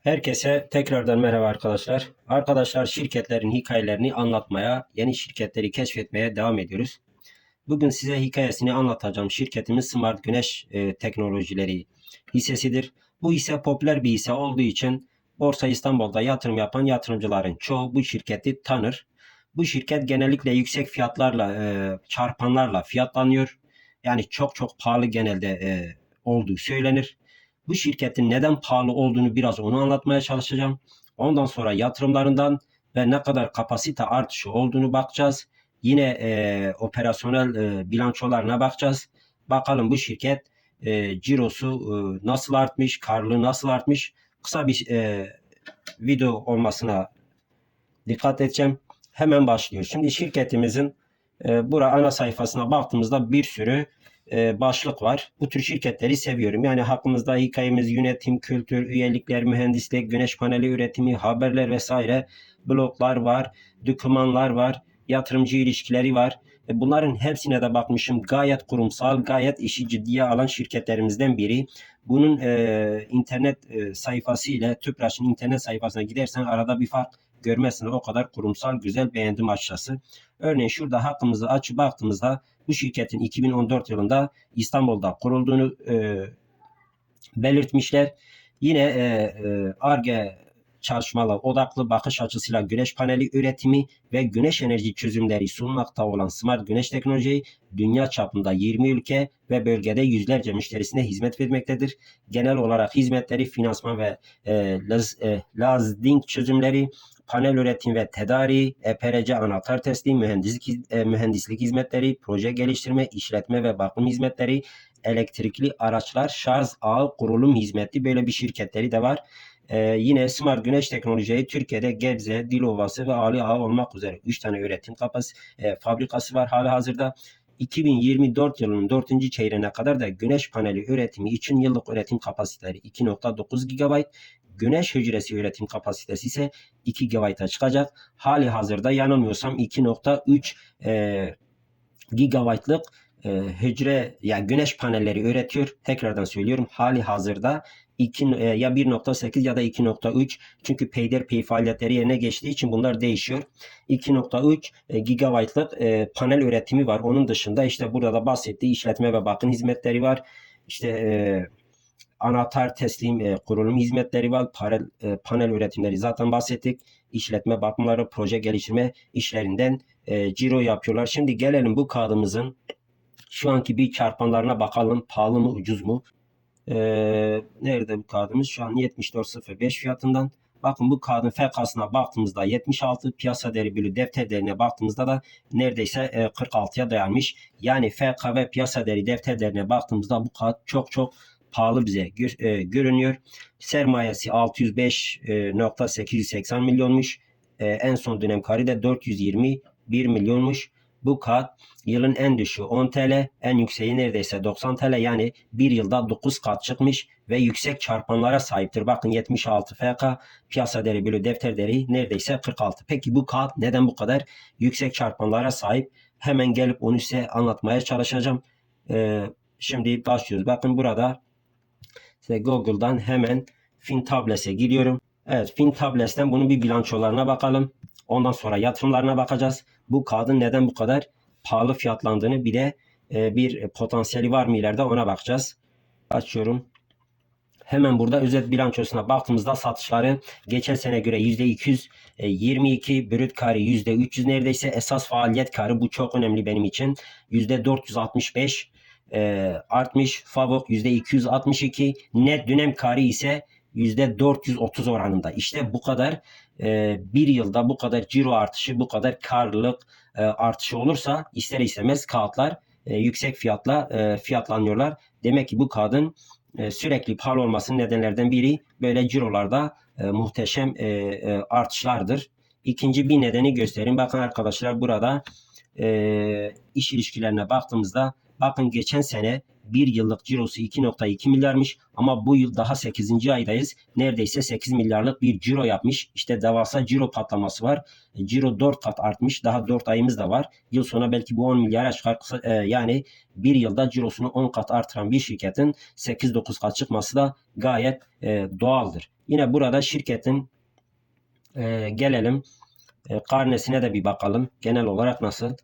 Herkese tekrardan merhaba arkadaşlar. Arkadaşlar şirketlerin hikayelerini anlatmaya, yeni şirketleri keşfetmeye devam ediyoruz. Bugün size hikayesini anlatacağım. Şirketimiz Smart Güneş e, Teknolojileri hissesidir. Bu hisse popüler bir hisse olduğu için Borsa İstanbul'da yatırım yapan yatırımcıların çoğu bu şirketi tanır. Bu şirket genellikle yüksek fiyatlarla, e, çarpanlarla fiyatlanıyor. Yani çok çok pahalı genelde e, olduğu söylenir. Bu şirketin neden pahalı olduğunu biraz onu anlatmaya çalışacağım. Ondan sonra yatırımlarından ve ne kadar kapasite artışı olduğunu bakacağız. Yine e, operasyonel e, bilançolarına bakacağız. Bakalım bu şirket e, cirosu e, nasıl artmış, karlılığı nasıl artmış. Kısa bir e, video olmasına dikkat edeceğim. Hemen başlıyor. Şimdi şirketimizin e, bura ana sayfasına baktığımızda bir sürü e, başlık var. Bu tür şirketleri seviyorum. Yani hakkımızda hikayemiz, yönetim, kültür, üyelikler, mühendislik, güneş paneli üretimi, haberler vesaire, bloglar var, dokümanlar var, yatırımcı ilişkileri var. E, bunların hepsine de bakmışım. Gayet kurumsal, gayet işi ciddiye alan şirketlerimizden biri. Bunun e, internet e, sayfası ile Tüpraş'ın internet sayfasına gidersen arada bir fark görmezsin. O kadar kurumsal, güzel beğendim açıkçası. Örneğin şurada hakkımızı açıp baktığımızda bu şirketin 2014 yılında İstanbul'da kurulduğunu e, belirtmişler. Yine ARGE e, çalışmalar odaklı bakış açısıyla güneş paneli üretimi ve güneş enerji çözümleri sunmakta olan Smart Güneş Teknoloji dünya çapında 20 ülke ve bölgede yüzlerce müşterisine hizmet vermektedir. Genel olarak hizmetleri finansman ve e, laz, e, lazding çözümleri, panel üretim ve tedariği, EPRC anahtar teslim, mühendislik, e, mühendislik hizmetleri, proje geliştirme, işletme ve bakım hizmetleri, elektrikli araçlar, şarj ağı kurulum hizmeti böyle bir şirketleri de var. Ee, yine Smart Güneş Teknolojiyi Türkiye'de Gebze, Dilovası ve Ali Ağa olmak üzere 3 tane üretim kapası, e, fabrikası var hali hazırda. 2024 yılının 4. çeyreğine kadar da güneş paneli üretimi için yıllık üretim kapasiteleri 2.9 GB, güneş hücresi üretim kapasitesi ise 2 GB'a çıkacak. Hali hazırda yanılmıyorsam 2.3 e, GB'lık e, hücre yani güneş panelleri üretiyor. Tekrardan söylüyorum hali hazırda 2, e, ya 1.8 ya da 2.3 çünkü peyderpey faaliyetleri yerine geçtiği için bunlar değişiyor. 2.3 e, GB'lık e, panel üretimi var. Onun dışında işte burada da bahsettiği işletme ve bakım hizmetleri var. İşte anahtar teslim kurulum hizmetleri var. Panel, panel üretimleri zaten bahsettik. İşletme bakımları, proje geliştirme işlerinden ciro yapıyorlar. Şimdi gelelim bu kağıdımızın şu anki bir çarpanlarına bakalım. Pahalı mı, ucuz mu? Ee, nerede bu kağıdımız? Şu an 74.05 fiyatından. Bakın bu kağıdın FK'sına baktığımızda 76 piyasa değeri bölü defter değerine baktığımızda da neredeyse e, 46'ya dayanmış. Yani FK ve piyasa değeri defter değerine baktığımızda bu kağıt çok çok pahalı bize e, görünüyor. Sermayesi 605.880 milyonmuş. E, en son dönem karı da 421 milyonmuş. Bu kat yılın en düşüğü 10 TL, en yükseği neredeyse 90 TL yani bir yılda 9 kat çıkmış ve yüksek çarpanlara sahiptir. Bakın 76 FK piyasa değeri bölü defter değeri neredeyse 46. Peki bu kat neden bu kadar yüksek çarpanlara sahip? Hemen gelip onu size anlatmaya çalışacağım. Ee, şimdi başlıyoruz. Bakın burada size Google'dan hemen FinTables'e giriyorum. Evet FinTables'ten bunun bir bilançolarına bakalım. Ondan sonra yatırımlarına bakacağız. Bu kağıdın neden bu kadar pahalı fiyatlandığını bir de e, bir potansiyeli var mı ileride ona bakacağız. Açıyorum. Hemen burada özet bilançosuna baktığımızda satışları geçen sene göre %222, brüt karı %300 neredeyse esas faaliyet karı bu çok önemli benim için. %465 e, artmış. Favok %262, net dönem karı ise %430 oranında. İşte bu kadar e, bir yılda bu kadar ciro artışı, bu kadar karlılık e, artışı olursa ister istemez kağıtlar e, yüksek fiyatla e, fiyatlanıyorlar. Demek ki bu kağıdın e, sürekli pahalı olmasının nedenlerden biri böyle cirolarda e, muhteşem e, e, artışlardır. İkinci bir nedeni göstereyim. Bakın arkadaşlar burada e, iş ilişkilerine baktığımızda Bakın geçen sene bir yıllık cirosu 2.2 milyarmış ama bu yıl daha 8. aydayız. Neredeyse 8 milyarlık bir ciro yapmış. İşte devasa ciro patlaması var. E, Ciro 4 kat artmış. Daha 4 ayımız da var. Yıl sonu belki bu 10 milyara çıkar. E, yani bir yılda cirosunu 10 kat artıran bir şirketin 8-9 kat çıkması da gayet e, doğaldır. Yine burada şirketin gelelim karnesine de bir bakalım. Genel olarak nasıl?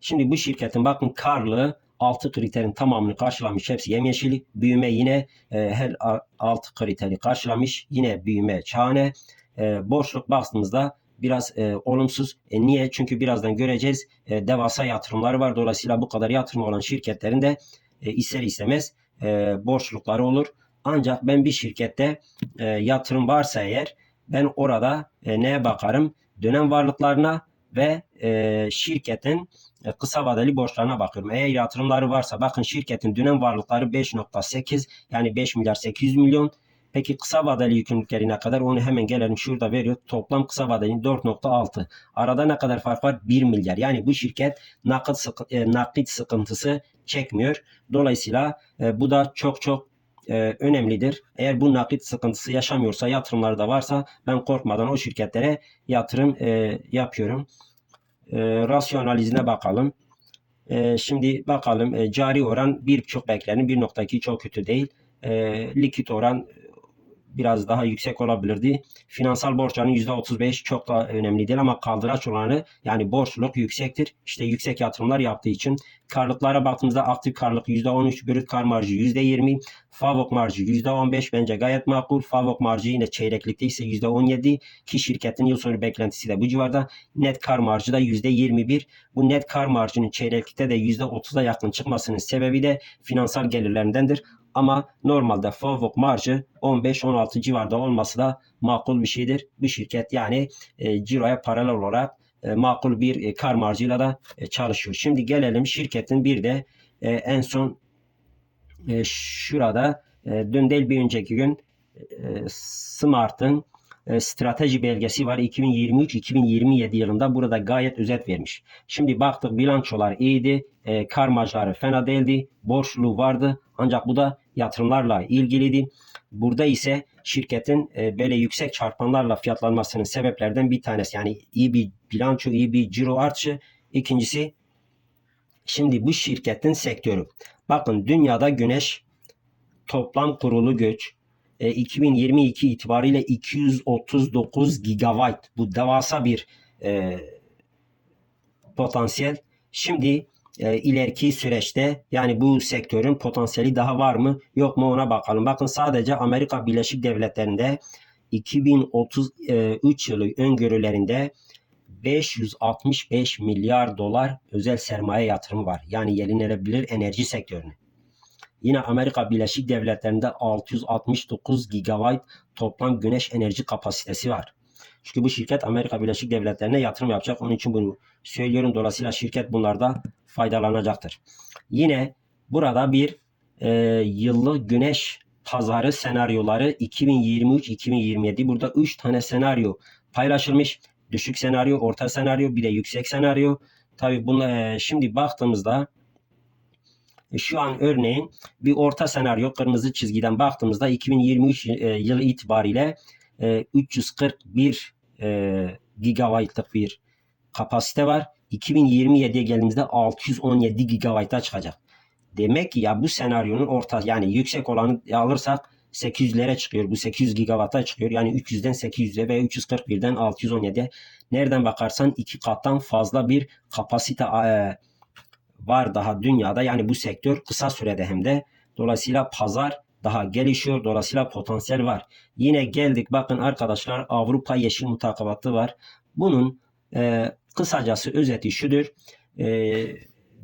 Şimdi bu şirketin bakın karlılığı 6 kriterin tamamını karşılamış. Hepsi yemyeşil. Büyüme yine e, her 6 kriteri karşılamış. Yine büyüme şahane. E, borçluk baktığımızda biraz e, olumsuz. E, niye? Çünkü birazdan göreceğiz. E, devasa yatırımları var. Dolayısıyla bu kadar yatırım olan şirketlerin de e, ister istemez e, borçlukları olur. Ancak ben bir şirkette e, yatırım varsa eğer ben orada e, neye bakarım? Dönem varlıklarına ve e, şirketin kısa vadeli borçlarına bakıyorum. Eğer yatırımları varsa bakın şirketin dönem varlıkları 5.8 yani 5 milyar 800 milyon. Peki kısa vadeli yükümlülükleri ne kadar? Onu hemen gelelim şurada veriyor. Toplam kısa vadeli 4.6. Arada ne kadar fark var? 1 milyar. Yani bu şirket nakit, sıkı- e, nakit sıkıntısı çekmiyor. Dolayısıyla e, bu da çok çok e, önemlidir. Eğer bu nakit sıkıntısı yaşamıyorsa, yatırımları da varsa ben korkmadan o şirketlere yatırım e, yapıyorum. E, rasyonalizine bakalım. E, şimdi bakalım e, cari oran 1,5 beklenin 1.2 çok kötü değil. E, likit oran biraz daha yüksek olabilirdi. Finansal borçların %35 çok da önemli değil ama kaldıraç oranı yani borçluluk yüksektir. İşte yüksek yatırımlar yaptığı için karlılıklara baktığımızda aktif karlılık %13, brüt kar marjı %20, Favok marjı %15 bence gayet makul. Favok marjı yine çeyreklikte ise %17 ki şirketin yıl sonu beklentisi de bu civarda. Net kar marjı da %21. Bu net kar marjının çeyreklikte de %30'a yakın çıkmasının sebebi de finansal gelirlerindendir. Ama normalde Favok marjı 15-16 civarda olması da makul bir şeydir. Bu şirket yani e, ciroya paralel olarak e, makul bir e, kar marjıyla da e, çalışıyor. Şimdi gelelim şirketin bir de e, en son e, şurada e, dün değil bir önceki gün e, Smart'ın e, strateji belgesi var 2023-2027 yılında burada gayet özet vermiş. Şimdi baktık bilançolar iyiydi, e, kar marjları fena değildi, borçluluğu vardı ancak bu da yatırımlarla ilgiliydi. Burada ise şirketin e, böyle yüksek çarpanlarla fiyatlanmasının sebeplerden bir tanesi yani iyi bir bilanço, iyi bir ciro artışı. İkincisi şimdi bu şirketin sektörü. Bakın dünyada güneş toplam kurulu güç e, 2022 itibariyle 239 gigawatt. Bu devasa bir e, potansiyel. Şimdi e, ileriki süreçte yani bu sektörün potansiyeli daha var mı yok mu ona bakalım. Bakın sadece Amerika Birleşik Devletleri'nde 2033 yılı öngörülerinde 565 milyar dolar özel sermaye yatırımı var. Yani yenilenebilir enerji sektörüne. Yine Amerika Birleşik Devletleri'nde 669 gigawatt toplam güneş enerji kapasitesi var. Çünkü bu şirket Amerika Birleşik Devletleri'ne yatırım yapacak. Onun için bunu söylüyorum. Dolayısıyla şirket bunlarda faydalanacaktır. Yine burada bir e, yıllık güneş pazarı senaryoları 2023-2027. Burada 3 tane senaryo paylaşılmış. Düşük senaryo, orta senaryo, bir de yüksek senaryo. Tabii bunu e, şimdi baktığımızda e, şu an örneğin bir orta senaryo kırmızı çizgiden baktığımızda 2023 e, yılı itibariyle e, 341 e, gigabaytlık bir kapasite var. 2027'ye geldiğimizde 617 gigabayta çıkacak. Demek ki ya bu senaryonun orta yani yüksek olanı alırsak 800'lere çıkıyor. Bu 800 gigawata çıkıyor. Yani 300'den 800'e ve 341'den 617'ye nereden bakarsan iki kattan fazla bir kapasite e, var daha dünyada. Yani bu sektör kısa sürede hem de dolayısıyla pazar daha gelişiyor. Dolayısıyla potansiyel var. Yine geldik bakın arkadaşlar Avrupa Yeşil Mutakabatı var. Bunun e, kısacası özeti şudur. E,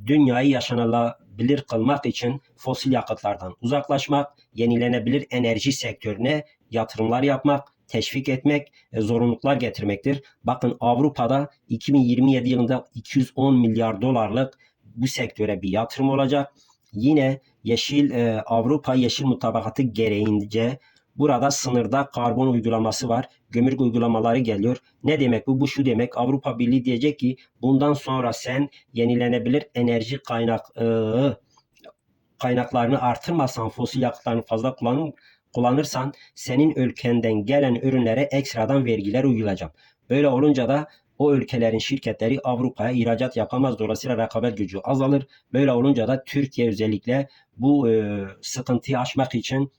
dünyayı yaşanılabilir kılmak için fosil yakıtlardan uzaklaşmak, yenilenebilir enerji sektörüne yatırımlar yapmak, teşvik etmek, e, zorunluluklar getirmektir. Bakın Avrupa'da 2027 yılında 210 milyar dolarlık bu sektöre bir yatırım olacak. Yine Yeşil e, Avrupa Yeşil Mutabakatı gereğince burada sınırda karbon uygulaması var. Gömrük uygulamaları geliyor. Ne demek bu? Bu şu demek. Avrupa Birliği diyecek ki bundan sonra sen yenilenebilir enerji kaynaklı kaynaklarını artırmasan, fosil yakıtlarını fazla kullanım, kullanırsan senin ülkenden gelen ürünlere ekstradan vergiler uygulayacağım. Böyle olunca da o ülkelerin şirketleri Avrupa'ya ihracat yapamaz. Dolayısıyla rekabet gücü azalır. Böyle olunca da Türkiye özellikle bu e, sıkıntıyı aşmak için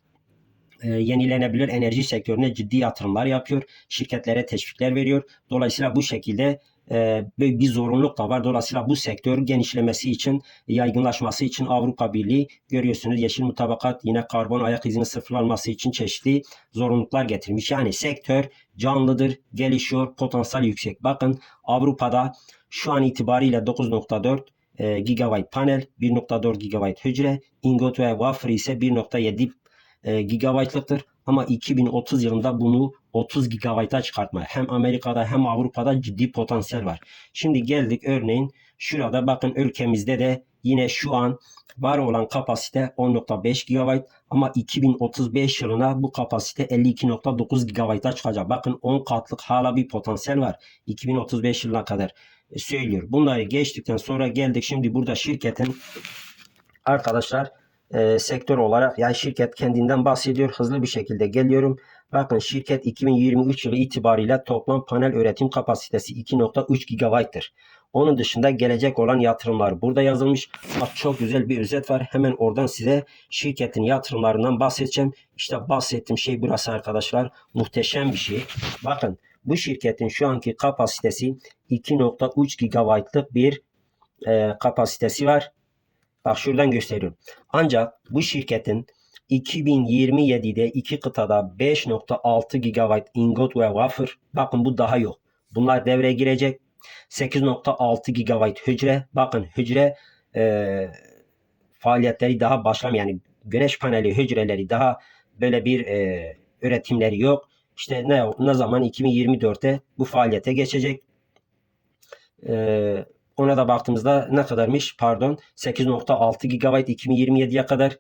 e, yenilenebilir enerji sektörüne ciddi yatırımlar yapıyor. Şirketlere teşvikler veriyor. Dolayısıyla bu şekilde e, bir zorunluluk da var. Dolayısıyla bu sektör genişlemesi için, yaygınlaşması için Avrupa Birliği görüyorsunuz yeşil mutabakat yine karbon ayak izinin sıfırlanması için çeşitli zorunluluklar getirmiş. Yani sektör canlıdır, gelişiyor, potansiyel yüksek. Bakın Avrupa'da şu an itibariyle 9.4 e, gigabyte panel, 1.4 gigabyte hücre, ingot ve wafer ise 1.7 e. Ama 2030 yılında bunu 30 gigabayta çıkartma. Hem Amerika'da hem Avrupa'da ciddi potansiyel var. Şimdi geldik örneğin şurada bakın ülkemizde de yine şu an var olan kapasite 10.5 GB ama 2035 yılına bu kapasite 52.9 GB'a çıkacak. Bakın 10 katlık hala bir potansiyel var. 2035 yılına kadar e, söylüyor. Bunları geçtikten sonra geldik şimdi burada şirketin arkadaşlar e, sektör olarak yani şirket kendinden bahsediyor. Hızlı bir şekilde geliyorum. Bakın şirket 2023 yılı itibariyle toplam panel üretim kapasitesi 2.3 GB'tır. Onun dışında gelecek olan yatırımlar burada yazılmış. Bak çok güzel bir özet var. Hemen oradan size şirketin yatırımlarından bahsedeceğim. İşte bahsettiğim şey burası arkadaşlar. Muhteşem bir şey. Bakın bu şirketin şu anki kapasitesi 2.3 GB'lık bir e, kapasitesi var. Bak şuradan gösteriyorum. Ancak bu şirketin 2027'de iki kıtada 5.6 GB ingot ve wafer. Bakın bu daha yok. Bunlar devreye girecek. 8.6 GB hücre. Bakın hücre e, faaliyetleri daha başlamıyor. Yani güneş paneli hücreleri daha böyle bir e, üretimleri yok. İşte ne, ne zaman 2024'te bu faaliyete geçecek. E, ona da baktığımızda ne kadarmış? Pardon 8.6 GB 2027'ye kadar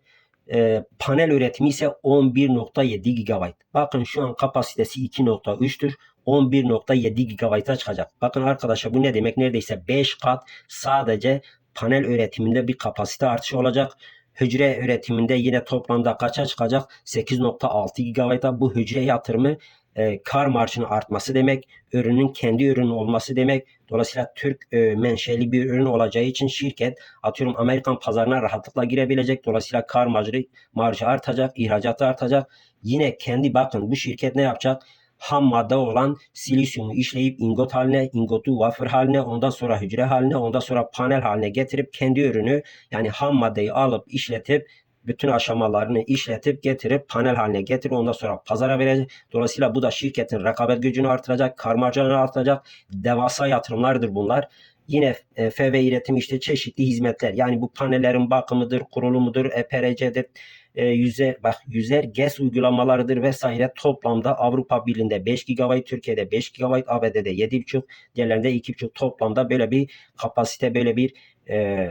e, panel üretimi ise 11.7 GB. Bakın şu an kapasitesi 2.3'tür. 11.7 GB'a çıkacak. Bakın arkadaşlar bu ne demek? Neredeyse 5 kat sadece panel üretiminde bir kapasite artışı olacak. Hücre üretiminde yine toplamda kaça çıkacak? 8.6 GB'a bu hücre yatırımı e, kar marjının artması demek, ürünün kendi ürünü olması demek. Dolayısıyla Türk e, menşeli bir ürün olacağı için şirket atıyorum Amerikan pazarına rahatlıkla girebilecek. Dolayısıyla kar marjı, marjı artacak, ihracatı artacak. Yine kendi bakın bu şirket ne yapacak? ham madde olan silisyumu işleyip ingot haline, ingotu wafer haline, ondan sonra hücre haline, ondan sonra panel haline getirip kendi ürünü yani ham maddeyi alıp işletip bütün aşamalarını işletip getirip panel haline getirip ondan sonra pazara verecek. Dolayısıyla bu da şirketin rekabet gücünü artıracak, kar artıracak. Devasa yatırımlardır bunlar. Yine e, FV üretim işte çeşitli hizmetler. Yani bu panellerin bakımıdır, kurulumudur, EPRC'dir, e, yüzer, bak yüzer GES uygulamalarıdır vesaire toplamda Avrupa Birliği'nde 5 GB, Türkiye'de 5 GB, ABD'de 7,5, diğerlerinde 2,5 toplamda böyle bir kapasite, böyle bir e,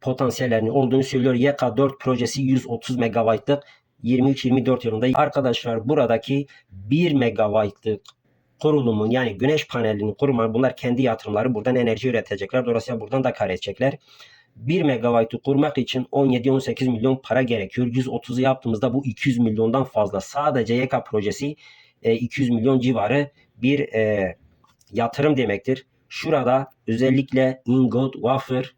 potansiyellerinin olduğunu söylüyor. YK4 projesi 130 MB'lık 23-24 yılında arkadaşlar buradaki 1 MB'lık kurulumun yani güneş panelinin kurma bunlar kendi yatırımları buradan enerji üretecekler. Dolayısıyla buradan da kar edecekler. 1 megabaytı kurmak için 17-18 milyon para gerekiyor. 130'u yaptığımızda bu 200 milyondan fazla. Sadece YK projesi e, 200 milyon civarı bir e, yatırım demektir. Şurada özellikle ingot, wafer,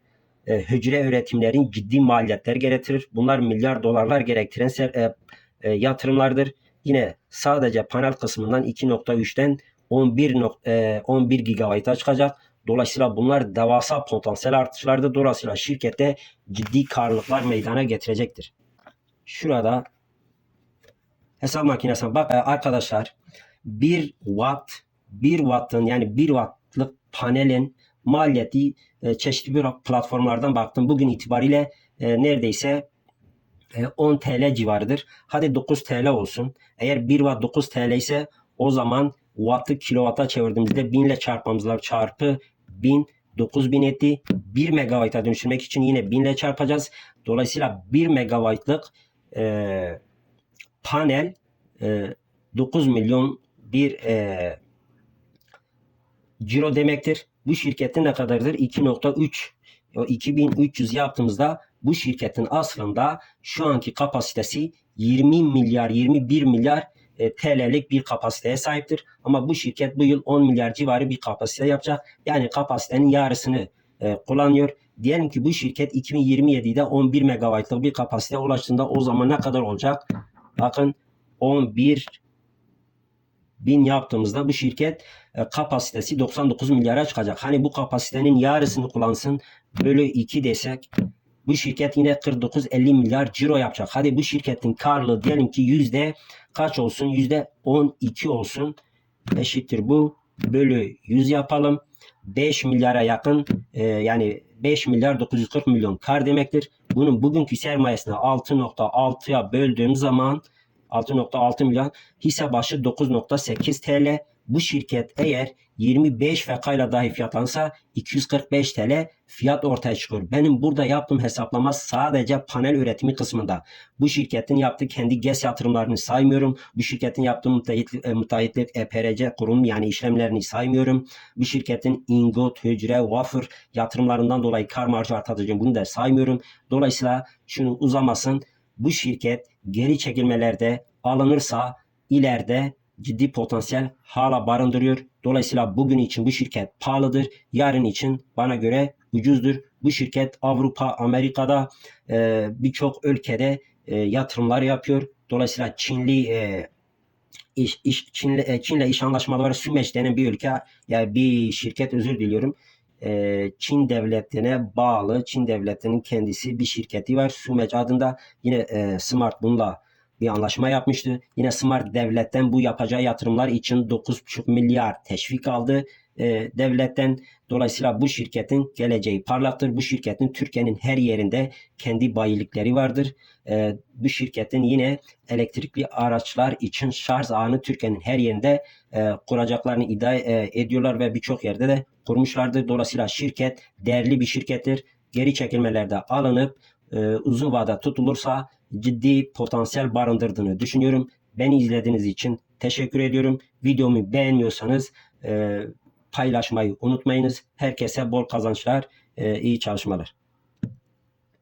e, hücre üretimlerin ciddi maliyetler gerektirir. Bunlar milyar dolarlar gerektiren e, e, yatırımlardır. Yine sadece panel kısmından 2.3'ten 11, e, 11 GB'a çıkacak. Dolayısıyla bunlar devasa potansiyel artışlardır. Dolayısıyla şirkette ciddi karlılıklar meydana getirecektir. Şurada hesap makinesine bak e, arkadaşlar 1 watt 1 wattın yani 1 wattlık panelin maliyeti e, çeşitli bir platformlardan baktım. Bugün itibariyle e, neredeyse 10 TL civarıdır. Hadi 9 TL olsun. Eğer 1 watt 9 TL ise o zaman wattı kilovata çevirdiğimizde 1000 ile çarpmamız lazım. Çarpı 1000 9000 etti. 1 megabayta dönüştürmek için yine 1000 ile çarpacağız. Dolayısıyla 1 megabaytlık e, panel e, 9 milyon bir e, ciro demektir. Bu şirketin ne kadardır? 2.3 2300 yaptığımızda bu şirketin aslında şu anki kapasitesi 20 milyar 21 milyar e, TL'lik bir kapasiteye sahiptir. Ama bu şirket bu yıl 10 milyar civarı bir kapasite yapacak. Yani kapasitenin yarısını e, kullanıyor. Diyelim ki bu şirket 2027'de 11 megabaytlık bir kapasiteye ulaştığında o zaman ne kadar olacak? Bakın 11 bin yaptığımızda bu şirket e, kapasitesi 99 milyara çıkacak. Hani bu kapasitenin yarısını kullansın bölü 2 desek bu şirket yine 49-50 milyar ciro yapacak. Hadi bu şirketin karlılığı diyelim ki yüzde kaç olsun? Yüzde 12 olsun. Eşittir bu. Bölü 100 yapalım. 5 milyara yakın e, yani 5 milyar 940 milyon kar demektir. Bunun bugünkü sermayesini 6.6'ya böldüğüm zaman 6.6 milyon hisse başı 9.8 TL. Bu şirket eğer 25 FK dahi fiyatlansa 245 TL fiyat ortaya çıkıyor. Benim burada yaptığım hesaplama sadece panel üretimi kısmında. Bu şirketin yaptığı kendi GES yatırımlarını saymıyorum. Bu şirketin yaptığı müteahhitlik, e, müteahhitlik EPRC kurum yani işlemlerini saymıyorum. Bu şirketin ingot, hücre, wafer yatırımlarından dolayı kar marjı artacağım bunu da saymıyorum. Dolayısıyla şunu uzamasın. Bu şirket geri çekilmelerde alınırsa ileride ciddi potansiyel hala barındırıyor. Dolayısıyla bugün için bu şirket pahalıdır. Yarın için bana göre ucuzdur. Bu şirket Avrupa, Amerika'da e, birçok ülkede e, yatırımlar yapıyor. Dolayısıyla Çinli e, iş, iş Çinli, e, Çin'le iş anlaşmaları. Sümeç denen bir ülke yani bir şirket özür diliyorum. E, Çin devletine bağlı Çin devletinin kendisi bir şirketi var. Sümeç adında yine e, Smart bununla bir anlaşma yapmıştı. Yine Smart devletten bu yapacağı yatırımlar için 9,5 milyar teşvik aldı e, devletten. Dolayısıyla bu şirketin geleceği parlaktır. Bu şirketin Türkiye'nin her yerinde kendi bayilikleri vardır. E, bu şirketin yine elektrikli araçlar için şarj ağını Türkiye'nin her yerinde e, kuracaklarını iddia e, ediyorlar ve birçok yerde de kurmuşlardır. Dolayısıyla şirket değerli bir şirkettir. Geri çekilmelerde alınıp e, uzun vade tutulursa ciddi potansiyel barındırdığını düşünüyorum. Beni izlediğiniz için teşekkür ediyorum. Videomu beğeniyorsanız e, paylaşmayı unutmayınız. Herkese bol kazançlar, e, iyi çalışmalar.